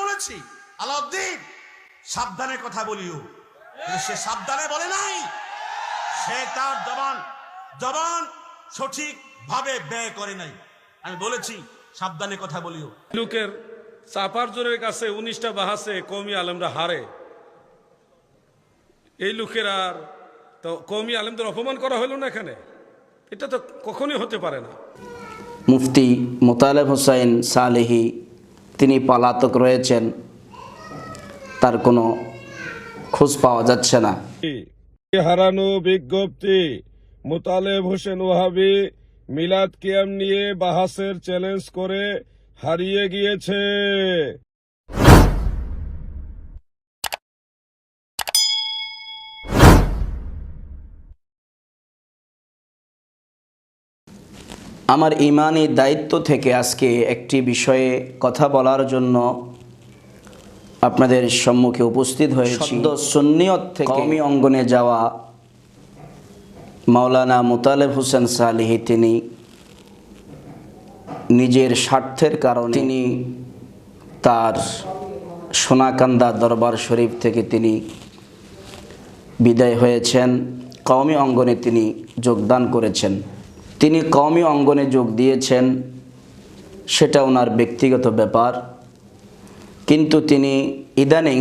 বলেছি আলাউদ্দিন সাবধানে কথা বলিও। সে সাবধানে বলে নাই। সে তার জবান জবান সঠিক ভাবে ব্যয় করে নাই। আমি বলেছি সাবধানে কথা বলিও। লোকের চাপার জোরের কাছে উনিশটা বাহাসে কমি আলেমরা হারে। এই লোকের আর তো কমি আলেমদের অপমান করা হলো না এখানে? এটা তো কখনই হতে পারে না। মুফতি মোতালেব হোসাইন সালেহি তিনি পলাতক রয়েছেন, তার কোনো খোঁজ পাওয়া যাচ্ছে না। হারানো বিজ্ঞপ্তি, মোতালেব হোসেন ওহাবি মিলাদ কিয়াম নিয়ে বাহাসের চ্যালেঞ্জ করে হারিয়ে গিয়েছে। আমার ইমানি দায়িত্ব থেকে আজকে একটি বিষয়ে কথা বলার জন্য আপনাদের সম্মুখে উপস্থিত হয়েছি। সুন্নিয়ত থেকে কওমি অঙ্গনে যাওয়া মাওলানা মুতালেব হোসেন সালিহি তিনি নিজের স্বার্থের কারণে তিনি তার সোনাকান্দা দরবার শরীফ থেকে তিনি বিদায় হয়েছেন। কওমি অঙ্গনে তিনি যোগদান করেছেন। তিনি কওমি অঙ্গনে যোগ দিয়েছেন, সেটা ওনার ব্যক্তিগত ব্যাপার। কিন্তু তিনি ইদানিং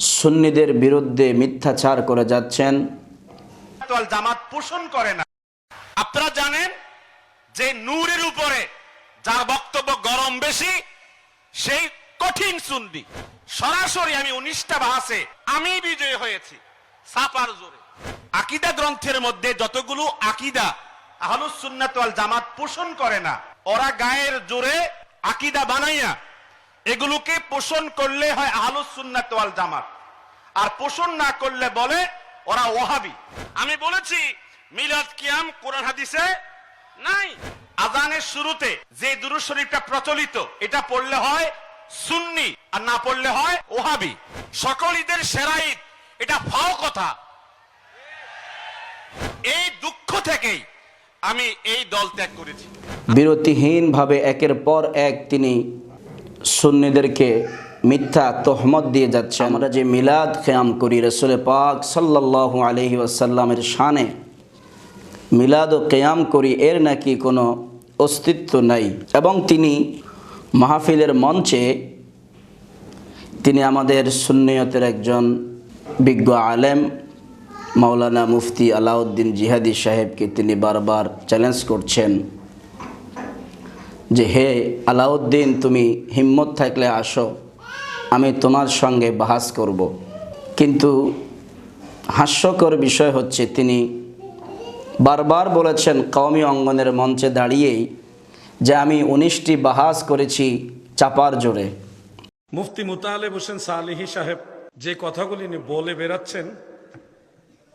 সুন্নিদের বিরুদ্ধে মিথ্যাচার করে যাচ্ছেন। জামাত পোষণ করে না। আপনারা জানেন যে নূরের উপরে যার বক্তব্য গরম বেশি, সেই কঠিন সুন্দি সরাসরি আমি উনিশটা ভাষে আমি বিজয় হয়েছি সাপার জোরে। আকিদা গ্রন্থের মধ্যে যতগুলো আকিদা, আহলুস সুন্নাত জামাত পোষণ করে না, ওরা গায়ের জোরে আকিদা বানাইয়া এগুলোকে পোষণ করলে হয় আহলুস সুন্নাত জামাত। আর পোষণ না করলে বলে ওরা ওহাবি। আমি বলেছি, মিলাদ কিয়াম কোরআন হাদিসে নাই। আজানের শুরুতে যে দুরুদ শরীফটা প্রচলিত, এটা পড়লে হয় সুন্নি, আর না পড়লে হয় ওহাবি। সকল ঈদের সেরা ঈদ, এটা ফাও কথা। এই দুঃখ থেকেই আমি এই দল ত্যাগ করেছি। বিরতিহীনভাবে একের পর এক তিনি সুন্নিদেরকে মিথ্যা তহমত দিয়ে যাচ্ছে আমরা যে মিলাদ খেয়াম করি, রসুল পাক সাল্লাল্লাহু আলহি আসাল্লামের শানে মিলাদ ও কেয়াম করি, এর নাকি কোনো অস্তিত্ব নাই। এবং তিনি মাহফিলের মঞ্চে তিনি আমাদের সুন্নিয়তের একজন বিজ্ঞ আলেম মাওলানা মুফতি আলাউদ্দিন জিহাদি সাহেবকে তিনি বারবার চ্যালেঞ্জ করছেন যে, হে আলাউদ্দিন, তুমি হিম্মত থাকলে আসো, আমি তোমার সঙ্গে বাহাস করব। কিন্তু হাস্যকর বিষয় হচ্ছে, তিনি বারবার বলেছেন কওমি অঙ্গনের মঞ্চে দাঁড়িয়েই যে, আমি উনিশটি বাহাস করেছি চাপার জোরে মুফতি মুতালেব হোসেন সালিহি সাহেব যে কথাগুলি বলে বেড়াচ্ছেন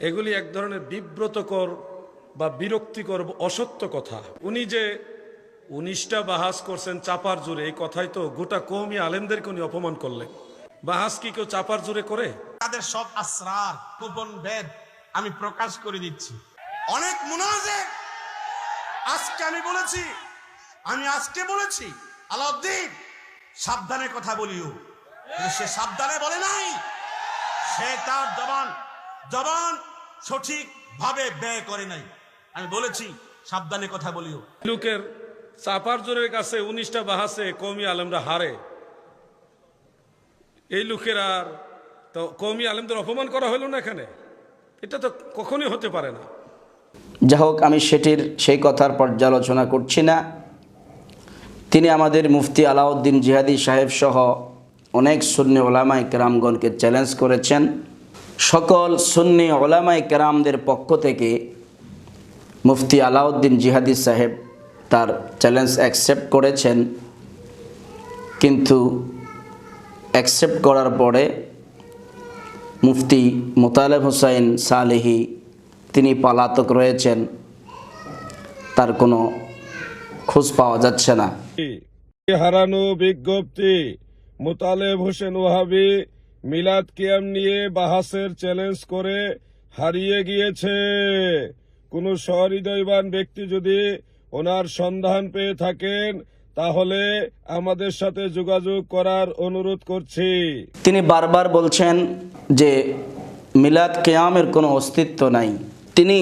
এগুলি এক ধরনের বিব্রতকর বা বিরক্তিকর, অসত্য কথা। উনি যে উনিশটা বাহাস করছেন চাপার জুড়ে, এই কথাই তো গোটা কৌমি আলেমদেরকে উনি অপমান করলেন। বাহাস কি কেউ চাপার জুড়ে করে? তাদের সব আসরার গোপন ভেদ আমি প্রকাশ করে দিচ্ছি। অনেক মুনাজে আজকে আমি বলেছি, আমি আজকে বলেছি, আলাউদ্দিন, সাবধানে কথা বলিও। সে সাবধানে বলে নাই, সে তার জবান জবান সঠিক ভাবে ব্যয় করে নাই। আমি বলেছি সাবধানে কথা বলিও। লোকের চাপার জোরের কাছে উনিশটা বাহাসে কৌমি আলেমরা হারে। এই লোকের আর তো কৌমি আলেমদের অপমান করা হলো না এখানে? এটা তো কখনই হতে পারে না। যা হোক আমি সেটির সেই কথার পর্যালোচনা করছি না। তিনি আমাদের মুফতি আলাউদ্দিন জিহাদি সাহেব সহ অনেক সুন্নি ওলামাই কেরামগণকে চ্যালেঞ্জ করেছেন। সকল সুন্নি ওলামাই কেরামদের পক্ষ থেকে মুফতি আলাউদ্দিন জিহাদি সাহেব তার চ্যালেঞ্জ অ্যাকসেপ্ট করেছেন। কিন্তু অ্যাকসেপ্ট করার পরে মুফতি মোতালেব হোসাইন সালেহি তিনি পলাতক রয়েছেন। তার কোনো খোঁজ পাওয়া যাচ্ছে না। হারানো বিজ্ঞপ্তি মোতালেব হোসেন ওহাবি মিলাদ কিয়াম নিয়ে বাহাসের চ্যালেঞ্জ করে হারিয়ে গিয়েছে। কোন সহৃদয়বান ব্যক্তি যদি ওনার সন্ধান পেয়ে থাকেন, তাহলে আমাদের সাথে যোগাযোগ করার অনুরোধ করছি। তিনি বারবার বলছেন যে মিলাদ কেয়ামের কোনো অস্তিত্ব নাই। তিনি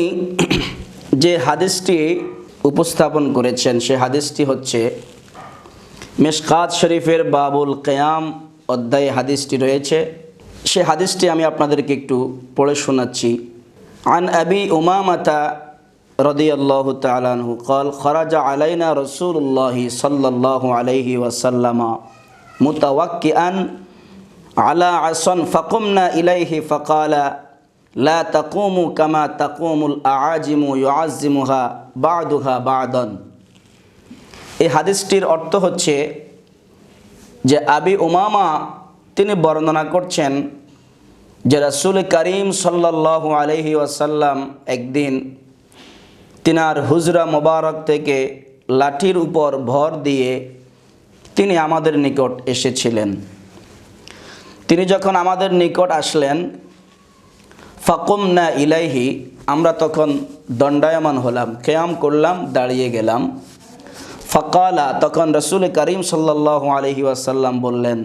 যে হাদিসটি উপস্থাপন করেছেন, সে হাদিসটি হচ্ছে মেশকাত শরীফের বাবুল কেয়াম অধ্যায়ে হাদিসটি রয়েছে। সে হাদিসটি আমি আপনাদেরকে একটু পড়ে শোনাচ্ছি। আন আবি উমামাতা রদি আল্লাহ তালু কল খরাজা আলাইনা রসুল্লাহি সাল্লাল্লাহু আলাইহি ওয়াসাল্লামা মুতাওয়াক্কি আন আলা আসন ফকুমনা ইলাইহি ফকালা, লা তাকুমু কামা তাকুমুল আজিমু ইউআজিমুহা বাদুহা বাদন। এই হাদিসটির অর্থ হচ্ছে যে আবি উমামা তিনি বর্ণনা করছেন যে রাসূল করিম সাল্লাল্লাহু আলহি ওয়াসাল্লাম একদিন তিনার হুজরা মোবারক থেকে লাঠির উপর ভর দিয়ে তিনি আমাদের নিকট এসেছিলেন। তিনি যখন আমাদের নিকট আসলেন ফাকুম না ইলাইহি, আমরা তখন দণ্ডায়মান হলাম কেয়াম করলাম, দাঁড়িয়ে গেলাম। ফকালা, তখন রসুল করিম সাল্লাহ আলহি ওয়াসাল্লাম বললেন,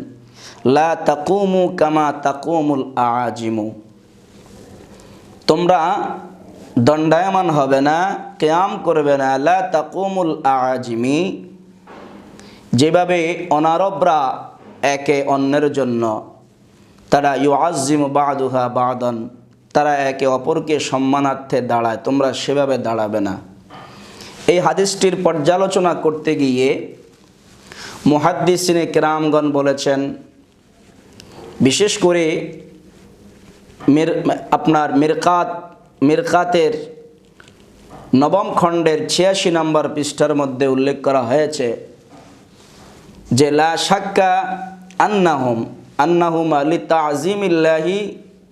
লা তাকুমু কামা তাকুমুল আজিমু। তোমরা দণ্ডায়মান হবে না, কেয়াম করবে না। লা তাকুমুল আজিমি, যেভাবে অনারবরা একে অন্যের জন্য, তারা ইউআজিম বাদুহা বাদন, তারা একে অপরকে সম্মানার্থে দাঁড়ায়, তোমরা সেভাবে দাঁড়াবে না। এই হাদিসটির পর্যালোচনা করতে গিয়ে মুহাদ্দিসিনে কেরামগণ বলেছেন, বিশেষ করে মির, আপনার মিরকাত, মিরকাতের নবম খণ্ডের ছিয়াশি নম্বর পৃষ্ঠার মধ্যে উল্লেখ করা হয়েছে যে, লা সাক্কা আন্নাহুম আন্নাহুম আলি তাজিমিল্লাহি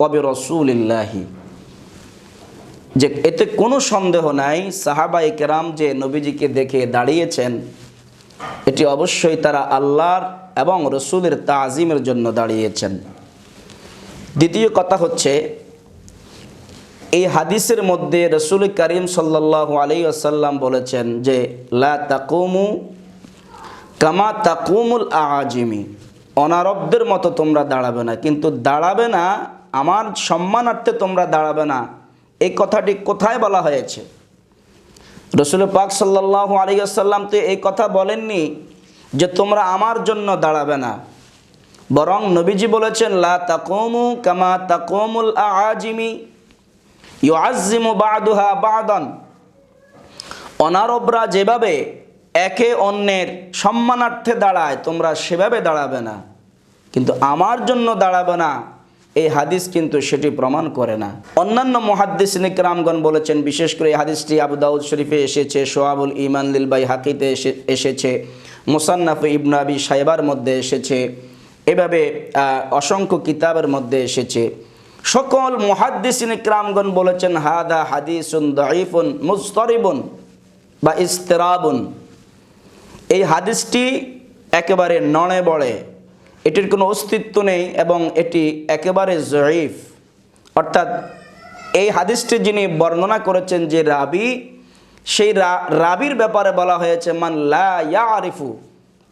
ওবি রসুলিল্লাহি যে এতে কোনো সন্দেহ নাই সাহাবাই কেরাম যে নবীজিকে দেখে দাঁড়িয়েছেন, এটি অবশ্যই তারা আল্লাহর এবং রসুলের তাজিমের জন্য দাঁড়িয়েছেন। দ্বিতীয় কথা হচ্ছে, এই হাদিসের মধ্যে রসুল করিম সাল্লাহ আলী আসাল্লাম বলেছেন যে, লা তাকুমু কামা তাকুমুল আজিমি অনারবদের মতো তোমরা দাঁড়াবে না, কিন্তু দাঁড়াবে না, আমার সম্মানার্থে তোমরা দাঁড়াবে না। এই কথাটি কোথায় বলা হয়েছে? রসুল পাক সাল্লাহ আলী আসাল্লাম তো এই কথা বলেননি যে তোমরা আমার জন্য দাঁড়াবে না। বরং নবীজি বলেছেন, লা তাকুমু কামা তাকুমুল আজিমি ইউআজিমু বাদুহা বাদন। অনারবরা যেভাবে একে অন্যের সম্মানার্থে দাঁড়ায়, তোমরা সেভাবে দাঁড়াবে না। কিন্তু আমার জন্য দাঁড়াবে না এই হাদিস কিন্তু সেটি প্রমাণ করে না। অন্যান্য মহাদ্দিস নিকরামগণ বলেছেন, বিশেষ করে এই হাদিসটি আবু দাউদ শরীফে এসেছে সোহাবুল ইমান লিলবাই হাকিতে এসে, এসেছে, মুসান্নাফ ইবনাবি সাহেবার মধ্যে এসেছে, এভাবে অসংখ্য কিতাবের মধ্যে এসেছে। সকল মুহাদ্দিসিন ইকরামগণ বলেছেন, হাদা হাদিসুন দঈফুন মুস্তরিবুন বা ইস্তেরাবুন এই হাদিসটি একেবারে নড়ে বড়ে এটির কোনো অস্তিত্ব নেই এবং এটি একেবারে জয়ীফ। অর্থাৎ এই হাদিসটি যিনি বর্ণনা করেছেন যে রাবি, সেই রাবির ব্যাপারে বলা হয়েছে, মান লা আরিফু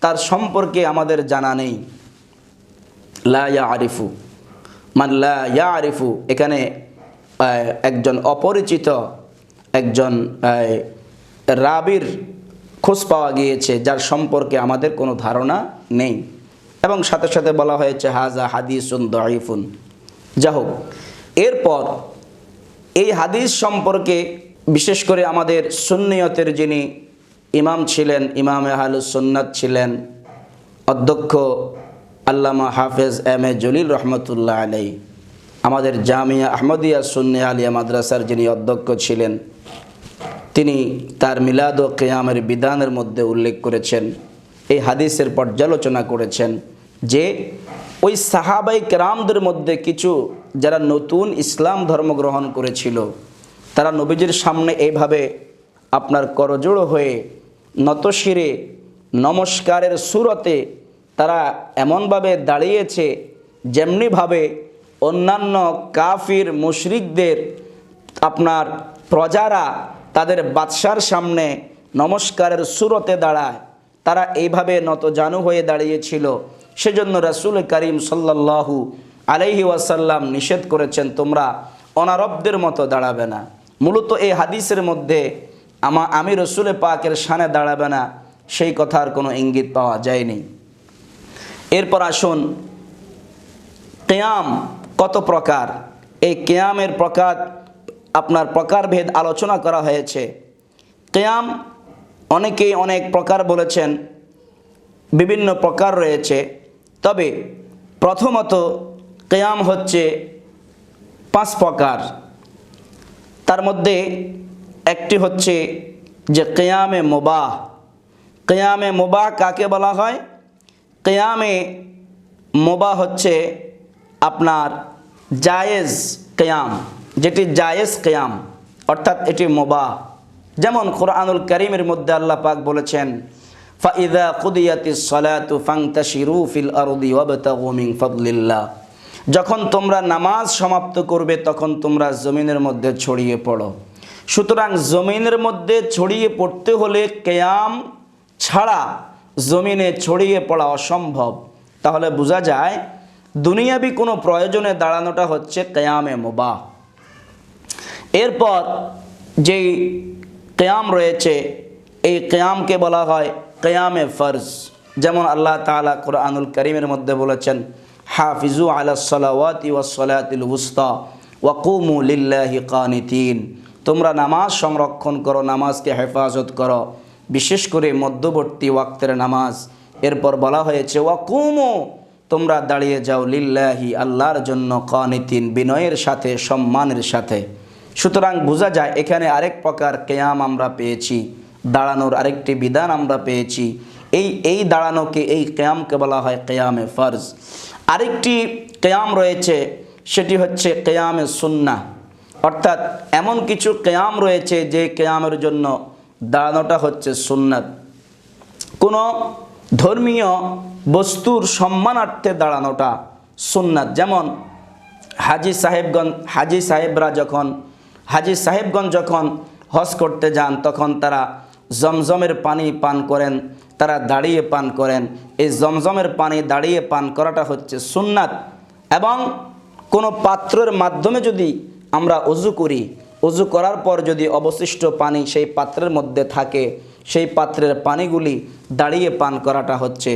তার সম্পর্কে আমাদের জানা নেই। লা আরিফু মান লা ইয়া আরিফু এখানে একজন অপরিচিত একজন রাবির খোঁজ পাওয়া গিয়েছে, যার সম্পর্কে আমাদের কোনো ধারণা নেই। এবং সাথে সাথে বলা হয়েছে হাজা হাদিসুন দরিফুন যা হোক, এরপর এই হাদিস সম্পর্কে বিশেষ করে আমাদের সুন্নিয়তের যিনি ইমাম ছিলেন, ইমাম আহলুস সুন্নাত ছিলেন, অধ্যক্ষ আল্লামা হাফেজ এম এ জলিল রহমতুল্লাহ আলাই আমাদের জামিয়া আহমদিয়া সুন্নি আলিয়া মাদ্রাসার যিনি অধ্যক্ষ ছিলেন, তিনি তার মিলাদ ও কেয়ামের বিধানের মধ্যে উল্লেখ করেছেন। এই হাদিসের পর্যালোচনা করেছেন যে ওই সাহাবাই কেরামদের মধ্যে কিছু যারা নতুন ইসলাম ধর্ম গ্রহণ করেছিল, তারা নবীজির সামনে এইভাবে আপনার করজোড়ো হয়ে নতশিরে নমস্কারের সুরতে তারা এমনভাবে দাঁড়িয়েছে যেমনিভাবে অন্যান্য কাফির মুশরিকদের আপনার প্রজারা তাদের বাদশার সামনে নমস্কারের সুরতে দাঁড়ায়। তারা এইভাবে নত জানু হয়ে দাঁড়িয়েছিল। সেজন্য রাসুল করিম সাল্লাল্লাহু আলাইহি ওয়াসাল্লাম নিষেধ করেছেন, তোমরা অনারবদের মতো দাঁড়াবে না। মূলত এই হাদিসের মধ্যে আমা, আমি রসুলে পাকের সানে দাঁড়াবে না, সেই কথার কোনো ইঙ্গিত পাওয়া যায়নি। এরপর আসুন, কেয়াম কত প্রকার? এই কেয়ামের প্রকার, আপনার প্রকারভেদ আলোচনা করা হয়েছে। কেয়াম অনেকেই অনেক প্রকার বলেছেন, বিভিন্ন প্রকার রয়েছে। তবে প্রথমত কেয়াম হচ্ছে পাঁচ প্রকার। তার মধ্যে একটি হচ্ছে যে কেয়ামে মোবাহ। কেয়ামে মোবাহ কাকে বলা হয়? কেয়ামে মোবা হচ্ছে আপনার জায়েজ কেয়াম, যেটি জায়েজ কেয়াম, অর্থাৎ এটি মোবা যেমন কোরআনুল করিমের মধ্যে আল্লাহ পাক বলেছেন, ফাইদা কুদিয়াতি সলাতু ফাংতাশিরু ফিল আরদি ওয়াবতাগু মিন ফাদলিল্লাহ। যখন তোমরা নামাজ সমাপ্ত করবে, তখন তোমরা জমিনের মধ্যে ছড়িয়ে পড়ো। সুতরাং জমিনের মধ্যে ছড়িয়ে পড়তে হলে কেয়াম ছাড়া জমিনে ছড়িয়ে পড়া অসম্ভব। তাহলে বোঝা যায়, দুনিয়াবি কোনো প্রয়োজনে দাঁড়ানোটা হচ্ছে কেয়ামে মোবা এরপর যেই কেয়াম রয়েছে, এই কেয়ামকে বলা হয় কেয়ামে ফরজ। যেমন আল্লাহ তালা কোরআনুল করিমের মধ্যে বলেছেন, হাফিজু আলা সালাওয়াতি ওয়াসলাতিল উস্তা ওয়াকুমু লিল্লাহি কানিতিন। তোমরা নামাজ সংরক্ষণ করো, নামাজকে হেফাজত করো। বিশেষ করে মধ্যবর্তী ওয়াক্তের নামাজ। এরপর বলা হয়েছে ওয়াকুমু তোমরা দাঁড়িয়ে যাও লিল্লাহি আল্লাহর জন্য কানিতিন, বিনয়ের সাথে, সম্মানের সাথে। সুতরাং বোঝা যায়, এখানে আরেক প্রকার কেয়াম আমরা পেয়েছি, দাঁড়ানোর আরেকটি বিধান আমরা পেয়েছি। এই এই দাঁড়ানোকে এই কেয়ামকে বলা হয় কেয়ামে ফরজ। আরেকটি কেয়াম রয়েছে, সেটি হচ্ছে কেয়ামে সুন্না। অর্থাৎ এমন কিছু কেয়াম রয়েছে যে কেয়ামের জন্য দাঁড়ানোটা হচ্ছে সুন্নাত। কোনো ধর্মীয় বস্তুর সম্মানার্থে দাঁড়ানোটা সুন্নাত। যেমন হাজি সাহেবগঞ্জ হাজি সাহেবরা যখন হাজি সাহেবগঞ্জ যখন হজ করতে যান, তখন তারা জমজমের পানি পান করেন, তারা দাঁড়িয়ে পান করেন। এই জমজমের পানি দাঁড়িয়ে পান করাটা হচ্ছে সুন্নাত। এবং কোনো পাত্রের মাধ্যমে যদি আমরা অজু করি, অজু করার পর যদি অবশিষ্ট পানি সেই পাত্রের মধ্যে থাকে, সেই পাত্রের পানিগুলি দাঁড়িয়ে পান করাটা হচ্ছে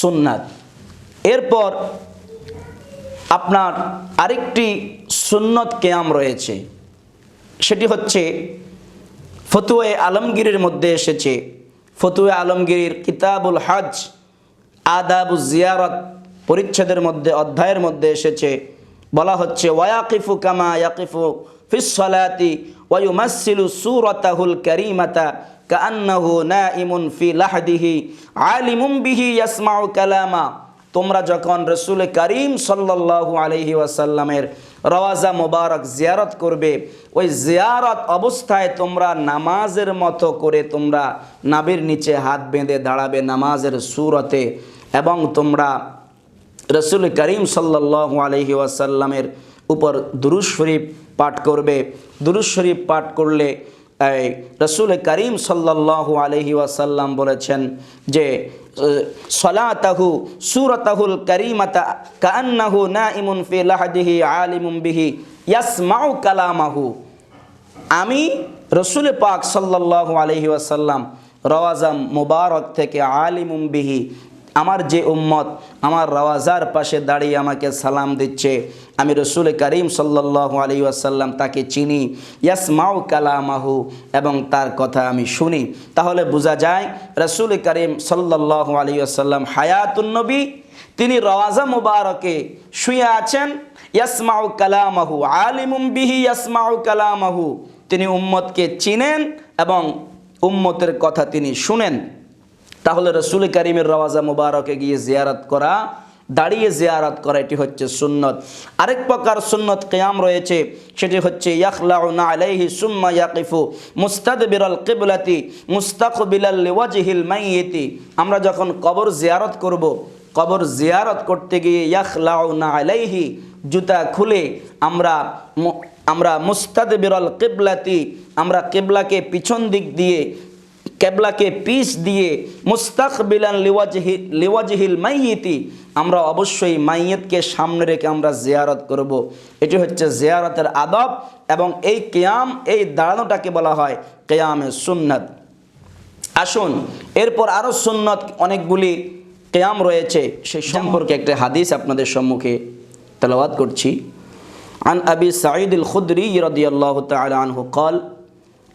সুন্নাত। এরপর আপনার আরেকটি সুন্নত কেয়াম রয়েছে। সেটি হচ্ছে ফতুয়ে আলমগীরের মধ্যে এসেছে। ফতুয়ে আলমগীর কিতাবুল হজ আদাবু জিয়ারত পরিচ্ছেদের মধ্যে, অধ্যায়ের মধ্যে এসেছে। বলা হচ্ছে ওয়াকিফু কামা ইয়াকিফু ফিসলাতি ওয়ুমাসিলু সুরতাহুল করিমাতা কান্নাহু না ইমুন ফি লাহদিহি, আলিমুম বিহি ইয়াসমাউ কালামা। তোমরা যখন রসুল করিম সাল্লাল্লাহু আলহি ওয়াসাল্লামের রওয়াজা মোবারক জিয়ারত করবে, ওই জিয়ারত অবস্থায় তোমরা নামাজের মতো করে তোমরা নাবির নিচে হাত বেঁধে দাঁড়াবে নামাজের সুরতে এবং তোমরা রসুল করিম সাল্লাল্লাহু আলহি ওয়াসাল্লামের উপর দুরুজ শরীফ পাঠ করবে। দুরুজ শরীফ পাঠ করলে রসুল করিম সাল্লাল্লাহু আলহি ওয়াসাল্লাম বলেছেন যে সলাতাহু সুরতাহুল করিমাতা কান্নাহু নাইমুন ফি লাহদিহি আলিমুম বিহি ইয়াসমাউ কালামাহু আমি রসুল পাক সাল্লাল্লাহু আলহি ওয়াসাল্লাম রওয়াজাম মুবারক থেকে আলিমুম বিহি আমার যে উম্মত, আমার রওয়াজার পাশে দাঁড়িয়ে আমাকে সালাম দিচ্ছে। আমি রসুল করিম সাল্লাল্লাহু আলী আসাল্লাম তাকে চিনি। ইয়াসমাউ কালামাহু, এবং তার কথা আমি শুনি। তাহলে বোঝা যায়, রসুল করিম সাল্লাল্লাহু আলী আসাল্লাম হায়াতুন্নবী তিনি রওয়াজা মুবারকে শুয়ে আছেন। ইয়াসমাউ কালামাহু, আলিমুম বিহি ইয়াসমাউ কালামাহু, তিনি উম্মতকে চিনেন এবং উম্মতের কথা তিনি শুনেন। তাহলে রসুল করিমের রওয়াজা মুবারকে গিয়ে জিয়ারত করা, দাঁড়িয়ে জিয়ারত করা, এটি হচ্ছে সুন্নত। আরেক প্রকার সুন্নত কেয়াম রয়েছে, সেটি হচ্ছে আলাইহি সুম্মা ইয়াকিফু মুস্তাদবিরাল কিবলাতি মুস্তাকবিলাল লিওয়াজহিল মাইয়িতি। আমরা যখন কবর জিয়ারত করব, কবর জিয়ারত করতে গিয়ে ইয়াখলাউনা আলাইহি জুতা খুলে আমরা আমরা মুস্তাদবিরাল কিবলাতি, আমরা কিবলাকে পিছন দিক দিয়ে কেবলাকে পিস দিয়ে মুস্তাকবিলান লিওয়াজহি লিওয়াজহিল মাইয়িতি আমরা অবশ্যই মাইয়তকে সামনে রেখে আমরা জিয়ারত করব। এটি হচ্ছে জিয়ারতের আদব এবং এই কেয়াম এই দাঁড়ানোটাকে বলা হয় কেয়ামে সুন্নাত আসুন এরপর আরও সুন্নত অনেকগুলি কেয়াম রয়েছে সেই সম্পর্কে একটা হাদিস আপনাদের সম্মুখে তেলাওয়াত করছি عن أبي سعيد الخدري رضي الله تعالى عنه قال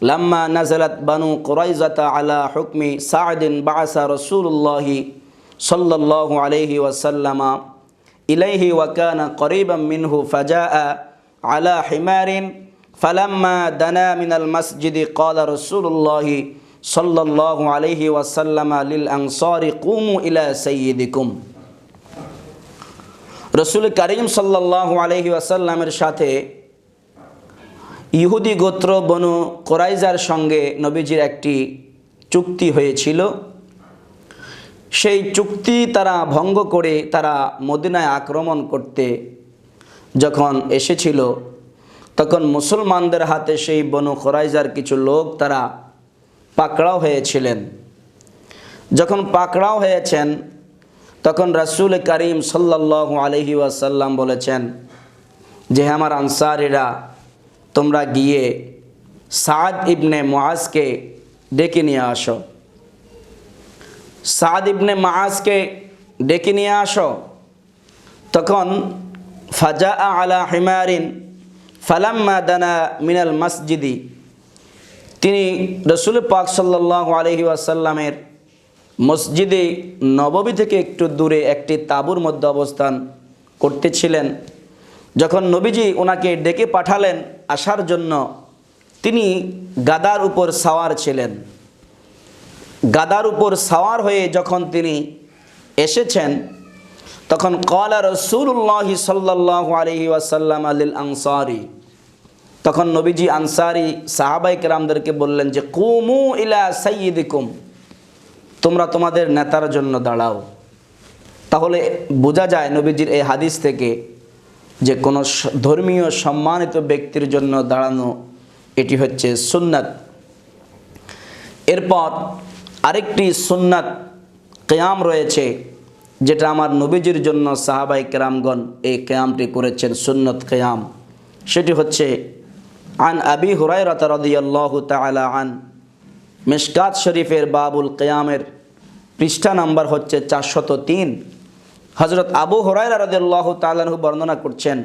লাম্মা নাজালাত বানু কোরাইজাতা আলা হুকমি সাদিন বাসা রসুল্লাহি সাল্লাহ আলহি ওয়াসাল্লামা ইলাইহি ওয়াকানা করিবাম মিনহু ফাজা আলা হিমারিন ফালাম্মা দানা মিনাল মসজিদি কলা রসুল্লাহি সাল্লাহ আলহি ওয়াসাল্লামা লিল আংসারি কুমু ইলা সঈদিকুম রসুল করিম সাল্লাহ আলহি ওয়াসাল্লামের সাথে ইহুদি গোত্র বনু কোরাইজার সঙ্গে নবীজির একটি চুক্তি হয়েছিল। সেই চুক্তি তারা ভঙ্গ করে তারা মদিনায় আক্রমণ করতে যখন এসেছিল, তখন মুসলমানদের হাতে সেই বনু কোরাইজার কিছু লোক তারা পাকড়াও হয়েছিলেন। যখন পাকড়াও হয়েছেন, তখন রাসুল করিম সাল্লাহ আলহি ওয়াসাল্লাম বলেছেন যে আমার আনসারিরা তোমরা গিয়ে সাদ ইবনে মাazকে ডেকে নিয়ে আসো। সাদ ইবনে মাazকে ডেকে নিয়ে আসো। তখন ফাজা আলা হিমারিন ফালাম্মা দানা মিনাল মসজিদি। তিনি রসুল পাক সাল্লাহ আলহি আসাল্লামের মসজিদে নববী থেকে একটু দূরে একটি তাঁবুর মধ্যে অবস্থান করতেছিলেন। যখন নবীজি ওনাকে ডেকে পাঠালেন আসার জন্য, তিনি গাদার উপর সাওয়ার ছিলেন। গাদার উপর সাওয়ার হয়ে যখন তিনি এসেছেন, তখন কলা রসুল্লাহ সাল্লাহ আলহি ওয়াসাল্লাম আলিল আনসারি। তখন নবীজি আনসারি সাহাবাই কেরামদেরকে বললেন যে, কুমু ইলা সাইয়িদিকুম তোমরা তোমাদের নেতার জন্য দাঁড়াও। তাহলে বোঝা যায় নবীজির এই হাদিস থেকে যে কোনো ধর্মীয় সম্মানিত ব্যক্তির জন্য দাঁড়ানো, এটি হচ্ছে সুন্নাত। এরপর আরেকটি সুন্নাত কেয়াম রয়েছে, যেটা আমার নবীজির জন্য সাহাবাই কেরামগণ এই কেয়ামটি করেছেন, সুন্নত কেয়াম। সেটি হচ্ছে, আন আবি হুরাই রতারদিয়াল্লাহু তালা আন মিশকাত শরীফের বাবুল কেয়ামের পৃষ্ঠা নাম্বার হচ্ছে চারশত তিন। হজরত আবু হুরাইরা রদিয়াল্লাহ তালাহু বর্ণনা করছেন,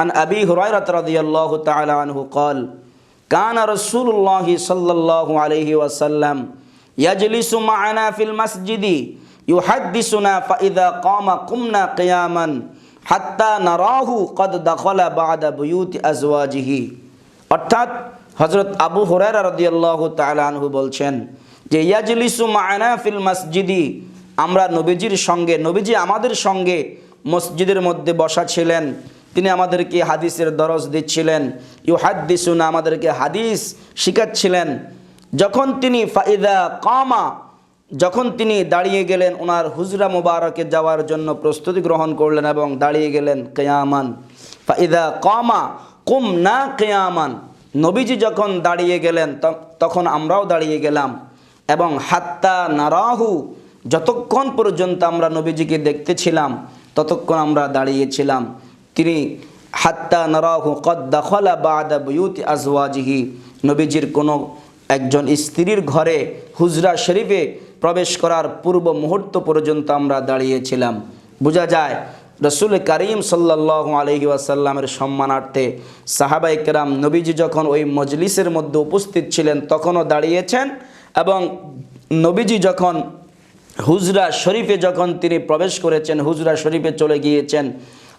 আন আবি হুরাইরাত রদিয়াল্লাহু তালাহু কল কান রসুল্লাহ সাল্লাল্লাহু আলাইহি ওয়াসাল্লাম ইয়াজলিসু মা'ানা ফিল মসজিদি, ইউহাদ্দিসুনা ফাইদা কামা কুমনা কিয়ামান হাত্তা নারাহু কদ দখলা বাদা বুয়ুতি আজওয়াজিহি। অর্থাৎ হজরত আবু হুরায়রা রাদিয়াল্লাহু তাআলা আনহু বলছেন যে, ইয়াজলিসু মা'ানা ফিল মসজিদি আমরা নবীজির সঙ্গে, নবীজি আমাদের সঙ্গে মসজিদের মধ্যে বসা ছিলেন। তিনি আমাদেরকে হাদিসের দরজ দিচ্ছিলেন। ইউ হাদিসুনা আমাদেরকে হাদিস শিখাচ্ছিলেন। যখন তিনি ফাইদা কামা, যখন তিনি দাঁড়িয়ে গেলেন, ওনার হুজরা মুবারকে যাওয়ার জন্য প্রস্তুতি গ্রহণ করলেন এবং দাঁড়িয়ে গেলেন কেয়ামান। ফাইদা কামা কুম না কেয়ামান। নবীজি যখন দাঁড়িয়ে গেলেন তখন আমরাও দাঁড়িয়ে গেলাম। এবং হাত্তা নারাহু যতক্ষণ পর্যন্ত আমরা নবীজিকে দেখতেছিলাম, ততক্ষণ আমরা দাঁড়িয়েছিলাম। তিনি হাত্তা নারাহু কদ দখলা বাদা বুয়ুতি আজওয়াজিহি। নবীজির কোনো একজন স্ত্রীর ঘরে হুজরা শরীফে প্রবেশ করার পূর্ব মুহূর্ত পর্যন্ত আমরা দাঁড়িয়েছিলাম। বোঝা যায়, রসুল করিম সাল্লাহ আলহি আসাল্লামের সম্মানার্থে সাহাবাই কেরাম নবীজি যখন ওই মজলিসের মধ্যে উপস্থিত ছিলেন, তখনও দাঁড়িয়েছেন এবং নবীজি যখন হুজরা শরীফে যখন তিনি প্রবেশ করেছেন, হুজরা শরীফে চলে গিয়েছেন,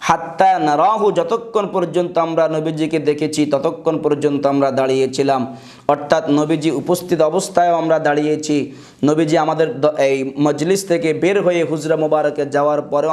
হাত্তা নারাহু, যতক্ষণ পর্যন্ত আমরা নবীজিকে দেখেছি, ততক্ষণ পর্যন্ত আমরা দাঁড়িয়েছিলাম। অর্থাৎ নবীজি উপস্থিত অবস্থায় আমরা দাঁড়িয়েছি। নবীজি আমাদের এই মজলিস থেকে বের হয়ে হুজরা মোবারকে যাওয়ার পরেও